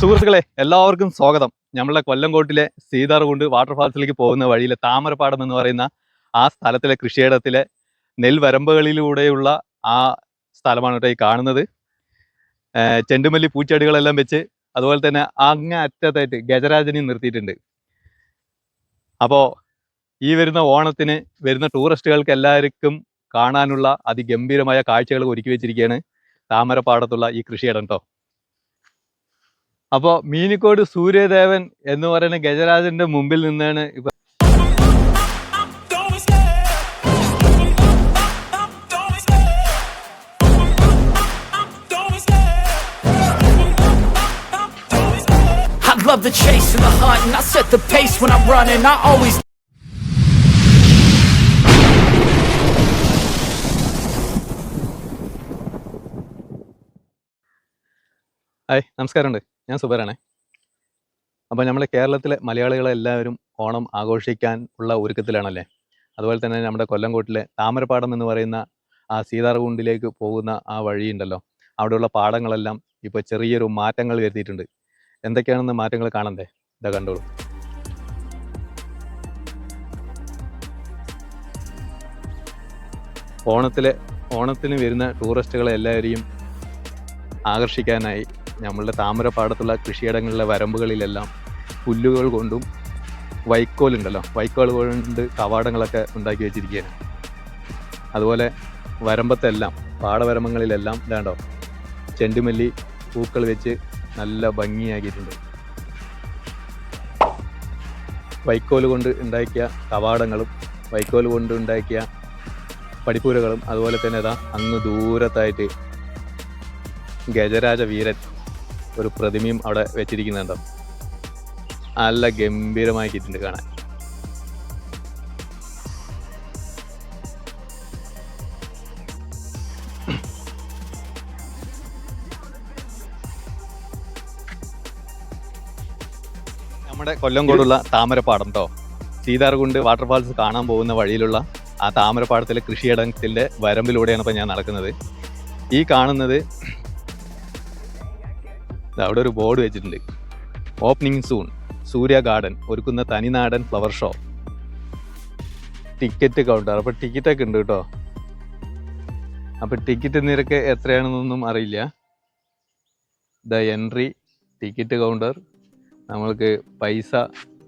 സുഹൃത്തുക്കളെ എല്ലാവർക്കും സ്വാഗതം. നമ്മളെ കൊല്ലംകോട്ടിലെ സീതാർകുണ്ട് വാട്ടർഫാൾസിലേക്ക് പോകുന്ന വഴിയിലെ താമരപ്പാടം എന്ന് പറയുന്ന ആ സ്ഥലത്തിലെ കൃഷിയിടത്തിലെ നെൽവരമ്പുകളിലൂടെയുള്ള ആ സ്ഥലമാണ് കേട്ടോ ഈ കാണുന്നത്. ചെണ്ടുമല്ലി പൂച്ചെടികളെല്ലാം വെച്ച് അതുപോലെ തന്നെ അങ്ങ അറ്റത്തായിട്ട് ഗജരാജനെയും നിർത്തിയിട്ടുണ്ട്. അപ്പോൾ ഈ വരുന്ന ഓണത്തിന് വരുന്ന ടൂറിസ്റ്റുകൾക്ക് എല്ലാവർക്കും കാണാനുള്ള അതിഗംഭീരമായ കാഴ്ചകൾ ഒരുക്കി വെച്ചിരിക്കുകയാണ് താമരപ്പാടത്തുള്ള ഈ കൃഷിയിടം കേട്ടോ. അപ്പോ മീനിക്കോട് സൂര്യദേവൻ എന്ന് പറയുന്ന ഗജരാജന്റെ മുമ്പിൽ നിന്നാണ് ഇപ്പൊ ഹായ് നമസ്കാരമുണ്ട്. ഞാൻ സുബരാണെ അപ്പോൾ നമ്മൾ കേരളത്തിലെ മലയാളികളെല്ലാവരും ഓണം ആഘോഷിക്കാൻ ഉള്ള ഒരുക്കത്തിലാണല്ലേ? അതുപോലെ തന്നെ നമ്മുടെ കൊല്ലംകോട്ടിലെ താമരപ്പാടം എന്ന് പറയുന്ന ആ സീതാർകുണ്ടിലേക്ക് പോകുന്ന ആ വഴിയുണ്ടല്ലോ. അവിടെയുള്ള പാടങ്ങളെല്ലാം ഇപ്പോൾ ചെറിയൊരു മാറ്റങ്ങൾ വരുത്തിയിട്ടുണ്ട്. എന്തൊക്കെയാണെന്ന് മാറ്റങ്ങൾ കാണണ്ടേ? ഇതാ കണ്ടോളൂ. ഓണത്തിലെ ഓണത്തിന് വരുന്ന ടൂറിസ്റ്റുകളെ എല്ലാവരെയും ആകർഷിക്കാനായി നമ്മളുടെ താമരപ്പാടത്തുള്ള കൃഷിയിടങ്ങളിലെ വരമ്പുകളിലെല്ലാം പുല്ലുകൾ കൊണ്ടും വൈക്കോലുണ്ടല്ലോ. വൈക്കോൽ കൊണ്ട് കവാടങ്ങളൊക്കെ ഉണ്ടാക്കി വെച്ചിരിക്കുകയാണ്. അതുപോലെ വരമ്പത്തെല്ലാം പാടവരമ്പങ്ങളിലെല്ലാം ഇതാണ്ടോ ചെണ്ടുമല്ലി പൂക്കൾ വെച്ച് നല്ല ഭംഗിയാക്കിയിട്ടുണ്ട്. വൈക്കോൽ കൊണ്ട് ഉണ്ടാക്കിയ കവാടങ്ങളും വൈക്കോൽ കൊണ്ട് ഉണ്ടാക്കിയ പടിപ്പൂരകളും അതുപോലെ തന്നെ ഇതാ അങ്ങ് ദൂരത്തായിട്ട് ഗജരാജ വീരൻ ഒരു പ്രതിമയും അവിടെ വെച്ചിരിക്കുന്നുണ്ട്. നല്ല ഗംഭീരമാക്കിയിട്ടുണ്ട് കാണാൻ. നമ്മുടെ കൊല്ലംകോടുള്ള താമരപ്പാടം കേട്ടോ സീതാർകുണ്ട് വാട്ടർഫാൾസ് കാണാൻ പോകുന്ന വഴിയിലുള്ള ആ താമരപ്പാടത്തിലെ കൃഷിയിടത്തിന്റെ വരമ്പിലൂടെയാണ് ഇപ്പം ഞാൻ നടക്കുന്നത്. ഈ കാണുന്നത് അവിടെ ഒരു ബോർഡ് വെച്ചിട്ടുണ്ട്. Opening soon Surya garden. ഒരുക്കുന്ന തനിനാടൻ ഫ്ലവർ ഷോ ടിക്കറ്റ് കൗണ്ടർ അപ്പോൾ ടിക്കറ്റ് ഒക്കെ ഉണ്ട് കേട്ടോ. അപ്പോൾ ടിക്കറ്റ് നിരക്ക് എത്രയാണെന്നൊന്നും അറിയില്ല. ദ എൻട്രി ടിക്കറ്റ് കൗണ്ടർ നമ്മൾക്ക് പൈസ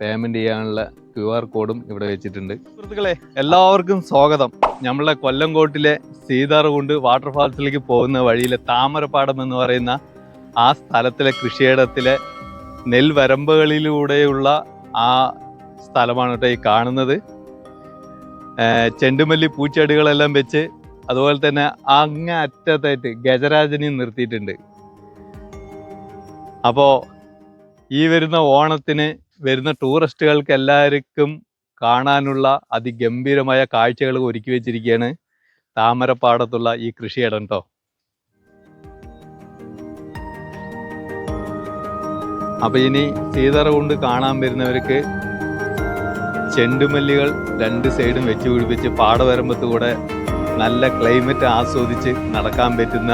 പേയ്മെന്റ് ചെയ്യാനുള്ള ക്യു ആർ കോഡും ഇവിടെ വെച്ചിട്ടുണ്ട്. സുഹൃത്തുക്കളെ എല്ലാവർക്കും സ്വാഗതം. നമ്മളെ കൊല്ലംകോട്ടിലെ സീതാർകുണ്ട് വാട്ടർഫാൾസിലേക്ക് പോകുന്ന വഴിയിലെ താമരപ്പാടം എന്ന് പറയുന്ന ആ സ്ഥലത്തിലെ കൃഷിയിടത്തിലെ നെൽവരമ്പുകളിലൂടെയുള്ള ആ സ്ഥലമാണ് കേട്ടോ ഈ കാണുന്നത്. ചെണ്ടുമല്ലി പൂച്ചെടികളെല്ലാം വെച്ച് അതുപോലെ തന്നെ അങ്ങ അറ്റത്തായിട്ട് ഗജരാജനെയും നിർത്തിയിട്ടുണ്ട്. അപ്പോൾ ഈ വരുന്ന ഓണത്തിന് വരുന്ന ടൂറിസ്റ്റുകൾക്ക് എല്ലാവർക്കും കാണാനുള്ള അതിഗംഭീരമായ കാഴ്ചകൾ ഒരുക്കി വെച്ചിരിക്കുകയാണ് താമരപ്പാടത്തുള്ള ഈ കൃഷിയിടം കേട്ടോ. അപ്പൊ ഇനി സീതറ കൊണ്ട് കാണാൻ വരുന്നവർക്ക് ചെണ്ടുമല്ലികൾ രണ്ട് സൈഡും വെച്ച് പിടിപ്പിച്ച് പാടവരമ്പത്ത് കൂടെ നല്ല ക്ലൈമറ്റ് ആസ്വദിച്ച് നടക്കാൻ പറ്റുന്ന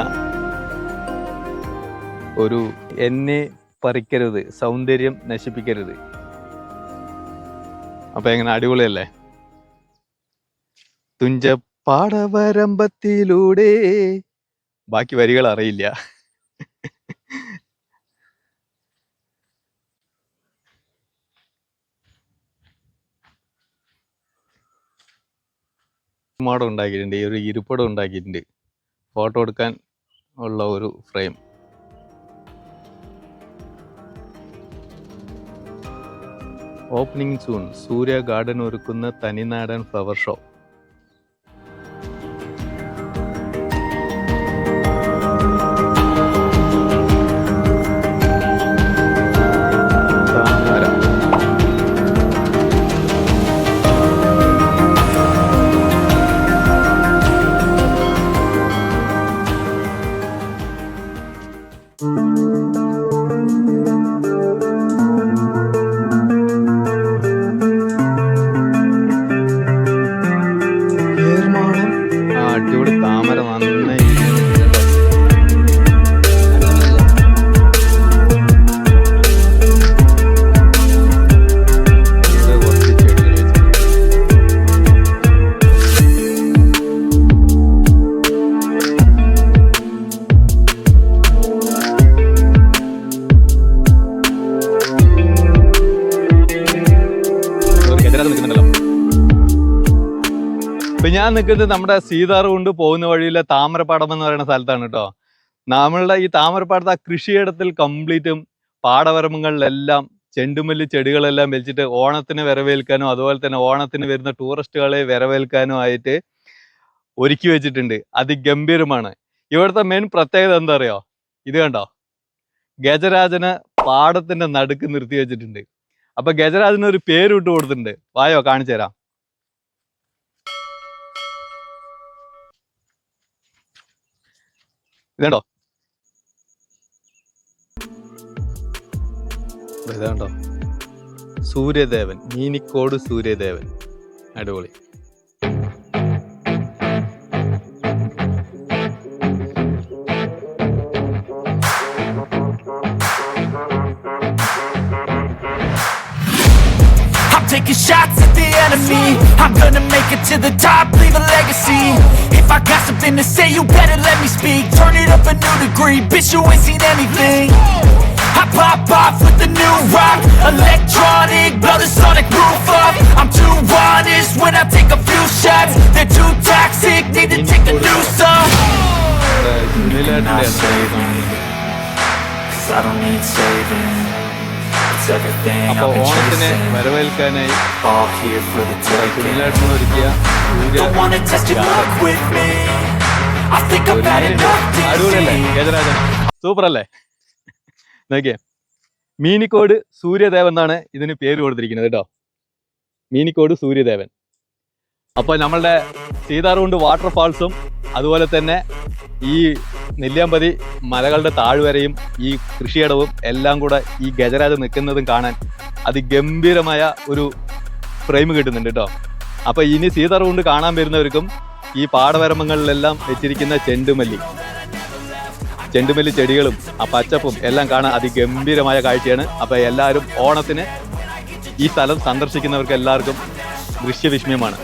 ഒരു എന്നെ പറിക്കരുത് സൗന്ദര്യം നശിപ്പിക്കരുത്. അപ്പൊ എങ്ങനെ? അടിപൊളിയല്ലേ? തുഞ്ച പാടവരമ്പത്തിലൂടെ ബാക്കി വരികൾ അറിയില്ല. മാടം ഉണ്ടാക്കിയിട്ടുണ്ട്. ഈ ഒരു ഇരിപ്പടം ഉണ്ടാക്കിയിട്ടുണ്ട്. ഫോട്ടോ എടുക്കാൻ ഉള്ള ഒരു frame. Opening soon. Surya garden ഒരുക്കുന്ന തനിനാടൻ ഫ്ലവർ ഷോ. ഞാൻ നിൽക്കുന്നത് നമ്മുടെ സീതാറ് കൊണ്ട് പോകുന്ന വഴിയിലെ താമരപ്പാടം എന്ന് പറയുന്ന സ്ഥലത്താണ് കേട്ടോ. നമ്മളുടെ ഈ താമരപ്പാടത്ത് ആ കൃഷിയിടത്തിൽ കംപ്ലീറ്റും പാടവരമ്പുകളിലെല്ലാം ചെണ്ടുമല്ലി ചെടികളെല്ലാം വെച്ചിട്ട് ഓണത്തിന് വരവേൽക്കാനും അതുപോലെ തന്നെ ഓണത്തിന് വരുന്ന ടൂറിസ്റ്റുകളെ വരവേൽക്കാനും ആയിട്ട് ഒരുക്കി വെച്ചിട്ടുണ്ട്. അതിഗംഭീരമാണ്. ഇവിടുത്തെ മെയിൻ പ്രത്യേകത എന്താ അറിയോ ഇത് കണ്ടോ? ഗജരാജന് പാടത്തിന്റെ നടുക്ക് നിർത്തി വെച്ചിട്ടുണ്ട്. അപ്പൊ ഗജരാജന് ഒരു പേര് ഇട്ട് കൊടുത്തിട്ടുണ്ട്. വായോ കാണിച്ചു തരാം ഇതുണ്ടോ? ഇതുണ്ടോ? സൂര്യദേവൻ മീനിക്കോട് സൂര്യദേവൻ. അടിപൊളി. taking shots at the enemy. I'm gonna make it to the top, leave a legacy. If I got something to say, you better let me speak. Turn it up a new degree, bitch you ain't seen anything. I pop off with the new rock Electronic, blow the sonic roof up. I'm too honest when I take a few shots. They're too toxic, need to take a new song Cause I don't need saving. It's everything അപ്പൊ I've been ഓണത്തിന് വരവേൽക്കാനായി സുനിലേട്ടൻ ഒരുക്കിയ അടിപൊളിയല്ലേ? ഗജരാജൻ super അല്ലേ നോക്കിയേ. മീനിക്കോട് സൂര്യദേവൻ എന്നാണ് ഇതിന് പേര് കൊടുത്തിരിക്കുന്നത് കേട്ടോ. മീനിക്കോട് സൂര്യദേവൻ. അപ്പൊ നമ്മളുടെ സീതാർകുണ്ട് വാട്ടർഫാൾസും അതുപോലെ തന്നെ ഈ നെല്ലിയാമ്പതി മലകളുടെ താഴ്വരയും ഈ കൃഷിയിടവും എല്ലാം കൂടെ ഈ ഗജരാജ് നിൽക്കുന്നതും കാണാൻ അതിഗംഭീരമായ ഒരു ഫ്രെയിം കിട്ടുന്നുണ്ട് കേട്ടോ അപ്പോൾ ഇനി സീതാർകുണ്ട് കാണാൻ വരുന്നവർക്കും ഈ പാടവരമ്പങ്ങളിലെല്ലാം വെച്ചിരിക്കുന്ന ചെണ്ടുമല്ലി ചെണ്ടുമല്ലി ചെടികളും ആ പച്ചപ്പും എല്ലാം കാണാൻ അതിഗംഭീരമായ കാഴ്ചയാണ്. അപ്പോൾ എല്ലാവരും ഓണത്തിന് ഈ സ്ഥലം സന്ദർശിക്കുന്നവർക്ക് എല്ലാവർക്കും ദൃശ്യവിസ്മയമാണ്.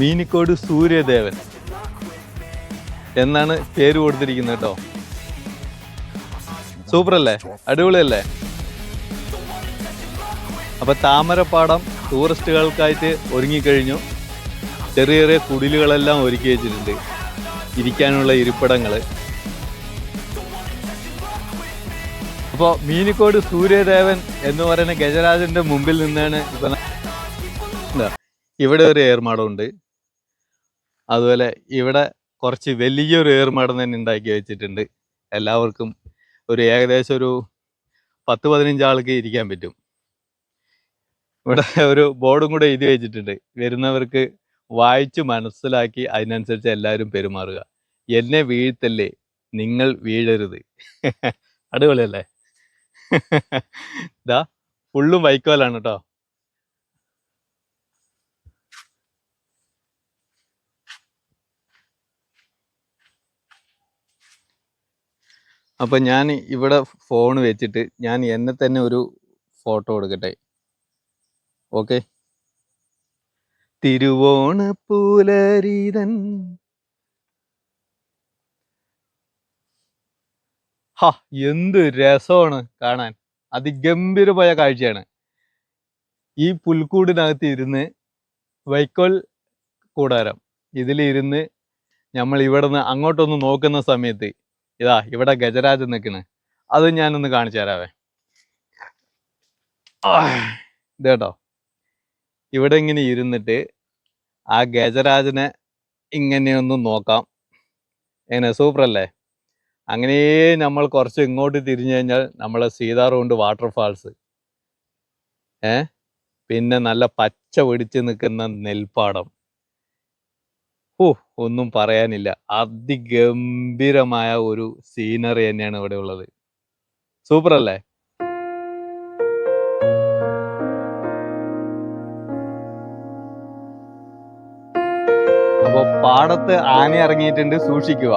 മീനിക്കോട് സൂര്യദേവൻ എന്നാണ് പേര് കൊടുത്തിരിക്കുന്നത് കേട്ടോ. സൂപ്പർ അല്ലേ അടിപൊളിയല്ലേ? അപ്പൊ താമരപ്പാടം ടൂറിസ്റ്റുകൾക്കായിട്ട് ഒരുങ്ങിക്കഴിഞ്ഞു. ചെറിയ ചെറിയ കുടിലുകളെല്ലാം ഒരുക്കി വെച്ചിട്ടുണ്ട്. ഇരിക്കാനുള്ള ഇരിപ്പിടങ്ങൾ. അപ്പോൾ മീനിക്കോട് സൂര്യദേവൻ എന്ന് പറയുന്ന ഗജരാജന്റെ മുമ്പിൽ നിന്നാണ് ഇപ്പൊ ഇവിടെ ഒരു ഏർമാടം ഉണ്ട്. അതുപോലെ ഇവിടെ കുറച്ച് വലിയൊരു ഏർമാടം തന്നെ ഉണ്ടാക്കി വെച്ചിട്ടുണ്ട്. എല്ലാവർക്കും ഒരു ഏകദേശം ഒരു പത്ത് പതിനഞ്ച് ആൾക്ക് ഇരിക്കാൻ പറ്റും. ഇവിടെ ഒരു ബോർഡും കൂടെ എഴുതി വെച്ചിട്ടുണ്ട്. വരുന്നവർക്ക് വായിച്ച് മനസ്സിലാക്കി അതിനനുസരിച്ച് എല്ലാവരും പെരുമാറുക. എന്നെ വീഴ്ത്തല്ലേ? നിങ്ങൾ വീഴരുത്. അടിപൊളിയല്ലേ? ഇതാ ഫുള്ളും വൈക്കോലാണ് കേട്ടോ. അപ്പൊ ഞാൻ ഇവിടെ ഫോൺ വെച്ചിട്ട് ഞാൻ എന്നെ തന്നെ ഒരു ഫോട്ടോ എടുക്കട്ടെ ഓക്കെ തിരുവോണ പൂലരീതൻ. എന്ത് രസമാണ് കാണാൻ. അതിഗംഭീരമായ കാഴ്ചയാണ്. ഈ പുൽക്കൂടിനകത്ത് ഇരുന്ന് വൈക്കോൽ കൂടാരം. ഇതിലിരുന്ന് നമ്മൾ ഇവിടെ നിന്ന് അങ്ങോട്ടൊന്ന് നോക്കുന്ന സമയത്ത് ഇതാ ഇവിടെ ഗജരാജ് നിൽക്കണ്. അത് ഞാനൊന്ന് കാണിച്ചു തരാവേ. ഇതേട്ടോ ഇവിടെ ഇങ്ങനെ ഇരുന്നിട്ട് ആ ഗജരാജനെ ഇങ്ങനെയൊന്ന് നോക്കാം. എങ്ങനെ സൂപ്പറല്ലേ? അങ്ങനെ നമ്മൾ കുറച്ച് ഇങ്ങോട്ട് തിരിഞ്ഞു കഴിഞ്ഞാൽ നമ്മളെ സീതാറുണ്ട് വാട്ടർഫാൾസ് ഏ? പിന്നെ നല്ല പച്ച പിടിച്ച് നിൽക്കുന്ന നെൽപ്പാടം. ഒന്നും പറയാനില്ല. അതിഗംഭീരമായ ഒരു സീനറി തന്നെയാണ് ഇവിടെ ഉള്ളത്. സൂപ്പർ അല്ലേ? അപ്പൊ പാടത്ത് ആന ഇറങ്ങിയിട്ടുണ്ട്. സൂക്ഷിക്കുക.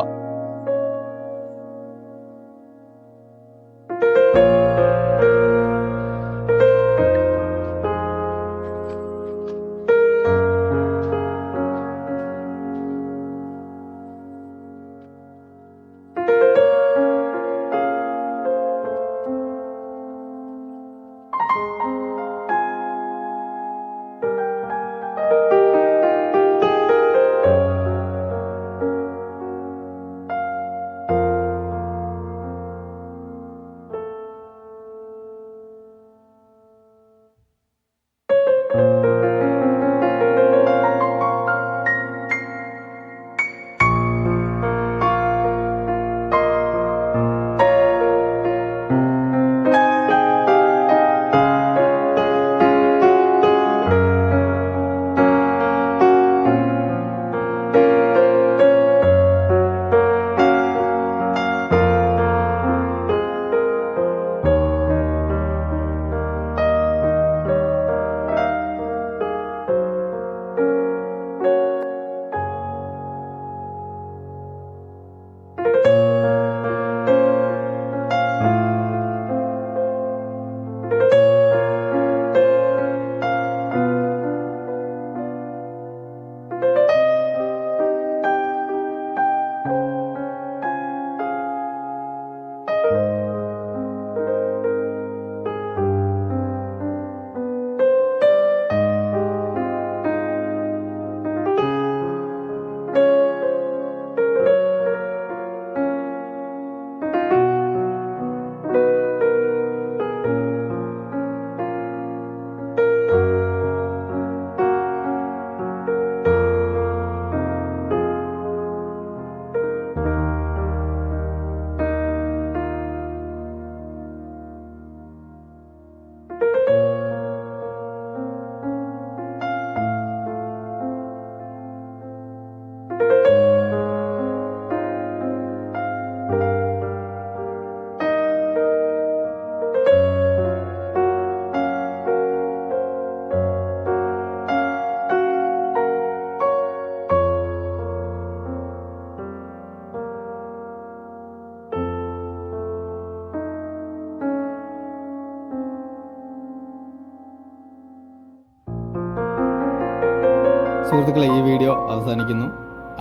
സുഹൃത്തുക്കളെ ഈ വീഡിയോ അവസാനിക്കുന്നു.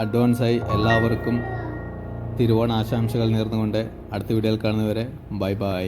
അഡ്വാൻസായി എല്ലാവർക്കും തിരുവോണ ആശംസകൾ നേർന്നുകൊണ്ട് അടുത്ത വീഡിയോയിൽ കാണുന്നവരെ ബൈ ബൈ.